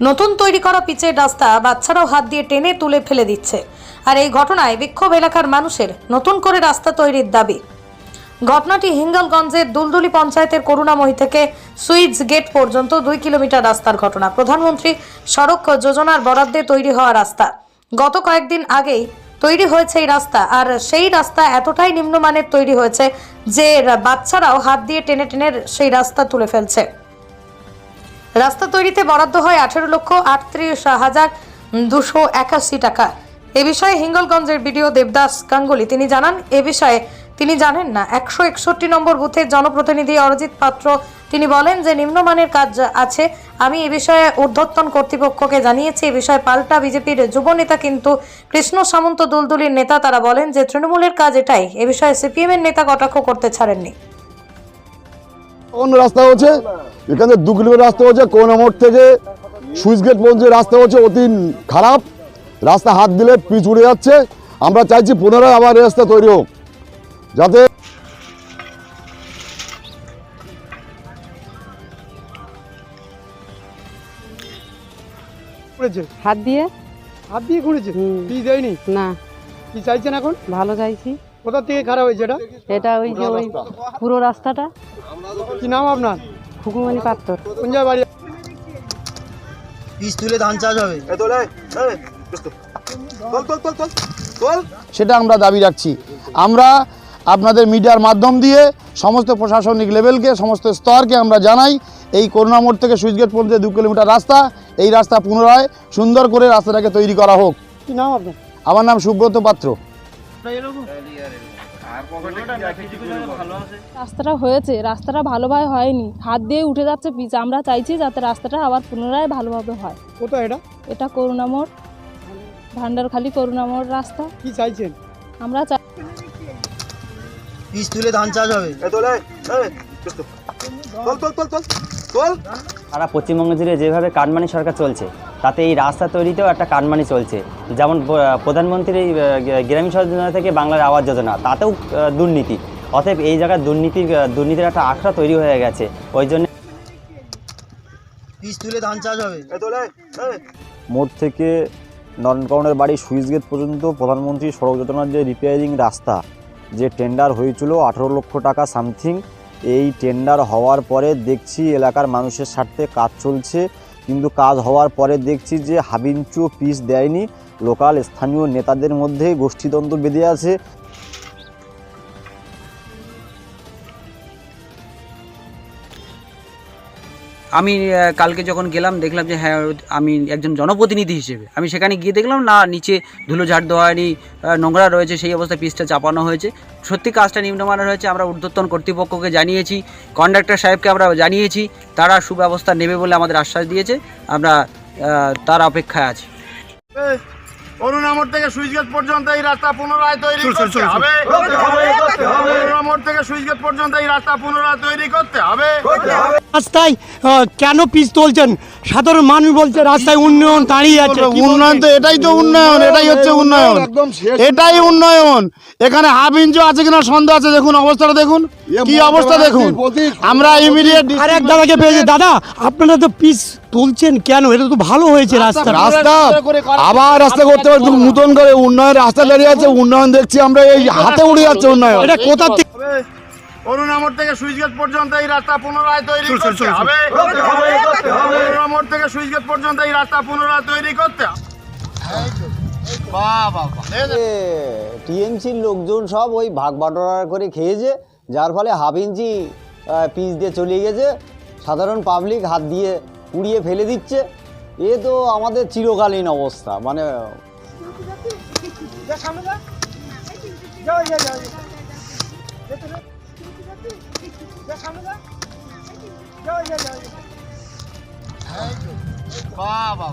নতুন তৈরি করা পিচের রাস্তা বাচ্চারাও হাত দিয়ে টেনে তুলে ফেলে দিচ্ছে। আর এই ঘটনায় বিক্ষোভ এলাকার মানুষের নতুন করে রাস্তা তৈরির দাবি। ঘটনাটি হিঙ্গলগঞ্জের দুলদুলি পঞ্চায়েতের করুণাময়ী থেকে সুইচ গেট পর্যন্ত দুই কিলোমিটার রাস্তার ঘটনা। প্রধানমন্ত্রী সড়ক যোজনার বরাদ্দে তৈরি হওয়া রাস্তা। গত কয়েকদিন আগেই তৈরি হয়েছে এই রাস্তা। আর সেই রাস্তা এতটাই নিম্নমানের তৈরি হয়েছে যে বাচ্চারাও হাত দিয়ে টেনে টেনে সেই রাস্তা তুলে ফেলছে। রাস্তা তৈরিতে বরাদ্দ হয় আঠেরো লক্ষ আটত্রিশ হাজার দুশো একাশি টাকা। এ বিষয়ে হিঙ্গলগঞ্জের বিডিও দেবদাস গাঙ্গুলি তিনি জানান, এ বিষয়ে তিনি জানেন না। একশো একষট্টি নম্বর বুথের জনপ্রতিনিধি অরজিৎ পাত্র তিনি বলেন যে, নিম্নমানের কাজ আছে। আমি এ বিষয়ে ঊর্ধ্বতন কর্তৃপক্ষকে জানিয়েছি। এ বিষয়ে পাল্টা বিজেপির যুব নেতা কিন্তু কৃষ্ণ সামন্ত দুলদুলির নেতা। তারা বলেন যে, তৃণমূলের কাজ এটাই। এ বিষয়ে সিপিএমের নেতা কটাক্ষ করতে ছাড়েননি। অন্য রাস্তা হচ্ছে? এখানে দু কিলোমিটার রাস্তা হচ্ছে কোন মোড় থেকে সুইচ গেট পর্যন্ত রাস্তা হচ্ছে অতি খারাপ। রাস্তা হাত দিলে পিচ উড়ে যাচ্ছে। আমরা চাইছি পুনরায় আবার এই রাস্তা তৈরি হোক। যাতে হাত দিয়ে? হাত দিয়ে ঘুরেছে? কি দেয়নি? না। কি চাইছেন এখন? ভালো চাইছি। কোথা থেকে খারাপ হয়েছে এটা? এটা ওই যে ওই পুরো রাস্তাটা। কি নাম আপনার? খুকুমণি পাত্র কোন জায়গায় বাড়ি? বীজ তুলে ধান চাষ হবে। সেটা আমরা দাবি রাখছি। আমরা আপনাদের মিডিয়ার মাধ্যম দিয়ে সমস্ত প্রশাসনিক লেভেলকে সমস্ত স্তরকে আমরা জানাই এই করোনা মোড় থেকে সুইচগেট পর্যন্ত দু কিলোমিটার রাস্তা এই রাস্তা পুনরায় সুন্দর করে রাস্তাটাকে তৈরি করা হোক। কি নাম আপনার? আমার নাম সুব্রত পাত্র। রাস্তাটা হয়েছে রাস্তাটা ভালোভাবে হয়নি। হাত দিয়ে উঠে যাচ্ছে পিচ আমরা চাইছি যাতে রাস্তাটা আবার পুনরায় ভালোভাবে হয়। কোথায় এটা? এটা করুণামোড় ভান্ডারখালি করুণামোড় রাস্তা। কি চাইছেন? আমরা চাই বীজ তুলে ধান চাষ হবে। সারা পশ্চিমবঙ্গ জুড়ে যেভাবে কাটমানি সরকার চলছে তাতে এই রাস্তা তৈরিতেও একটা কানমানি চলছে। যেমন প্রধানমন্ত্রীর এই, গ্রামীণ সড়ক যোজনা থেকে বাংলার আওয়াজ যোজনা তাতেও দুর্নীতি। অতএব এই জায়গায় দুর্নীতির দুর্নীতির একটা আখড়া তৈরি হয়ে গেছে। ওই জন্য বীজ তুলে ধান চাষ হবে। মোড় থেকে নরেনকরণের বাড়ি সুইচ গেট পর্যন্ত প্রধানমন্ত্রী সড়ক যোজনার যে রিপেয়ারিং রাস্তা যে টেন্ডার হয়েছিল আঠেরো লক্ষ টাকা সামথিং এই টেন্ডার হওয়ার পরে দেখছি এলাকার মানুষের স্বার্থে কাজ চলছে। কিন্তু কাজ হওয়ার পরে দেখছি যে হাবিঞ্চু পিস দেয়নি। লোকাল স্থানীয় নেতাদের মধ্যে গোষ্ঠীদ্বন্দ্ব বেঁধে আছে। আমি কালকে যখন গেলাম দেখলাম যে হ্যাঁ আমি একজন জনপ্রতিনিধি হিসেবে। আমি সেখানে গিয়ে দেখলাম না নিচে ধুলো ঝাড় দেওয়া হয়নি নোংরা রয়েছে সেই অবস্থায় পিসটা চাপানো হয়েছে। সত্যি কাজটা নিম্নমানের হয়েছে আমরা ঊর্ধ্বতন কর্তৃপক্ষকে জানিয়েছি কন্ডাক্টর সাহেবকে আমরা জানিয়েছি তারা সুব্যবস্থা নেবে বলে আমাদের আশ্বাস দিয়েছে আমরা তার অপেক্ষায় আছি। করুণা মোড় থেকে সুইচ গেট পর্যন্ত এই রাস্তা পুনরায় তৈরি হবে। মোড় থেকে সুইচ গেট পর্যন্ত এই রাস্তা পুনরায় তৈরি করতে হবে। রাস্তায় কেন পিচ তুলছেন? সাধারণ মানুষ বলছে রাস্তায় উন্নয়ন দাঁড়িয়ে আছে। উন্নয়ন তো এটাই তো উন্নয়ন এটাই হচ্ছে উন্নয়ন। এটাই উন্নয়ন। এখানে হাফ ইঞ্চু আছে কিনা সন্দেহ আছে দেখুন অবস্থাটা দেখুন। কি অবস্থা দেখুন। আমরা ইমিডিয়েট আর এক দাদাকে পেয়েছে দাদা আপনারা তো পিচ তুলছেন কেন? এটা তো ভালো হয়েছে রাস্তা রাস্তা। আবার রাস্তা করতে নতুন করে উন্নয়ন রাস্তা দাঁড়িয়ে আছে উন্নয়ন দেখছি আমরা। এই হাতে উড়ে যাচ্ছে উন্নয়ন। এটা কোথা করুণা থেকে সুইচ গেট পর্যন্ত এই রাস্তা পুনরায় তৈরি করতে হবে। করুণা মোড় থেকে সুইচ গেট পর্যন্ত এই রাস্তা পুনরায় তৈরি করতে হবে। টিএমসির লোকজন সব ওই ভাগ বাটোয়ারা করে খেয়েছে যার ফলে হাফ ইঞ্চি পিস দিয়ে চলে গেছে। সাধারণ পাবলিক হাত দিয়ে পুড়িয়ে ফেলে দিচ্ছে। এ তো আমাদের চিরকালীন অবস্থা মানে বাবা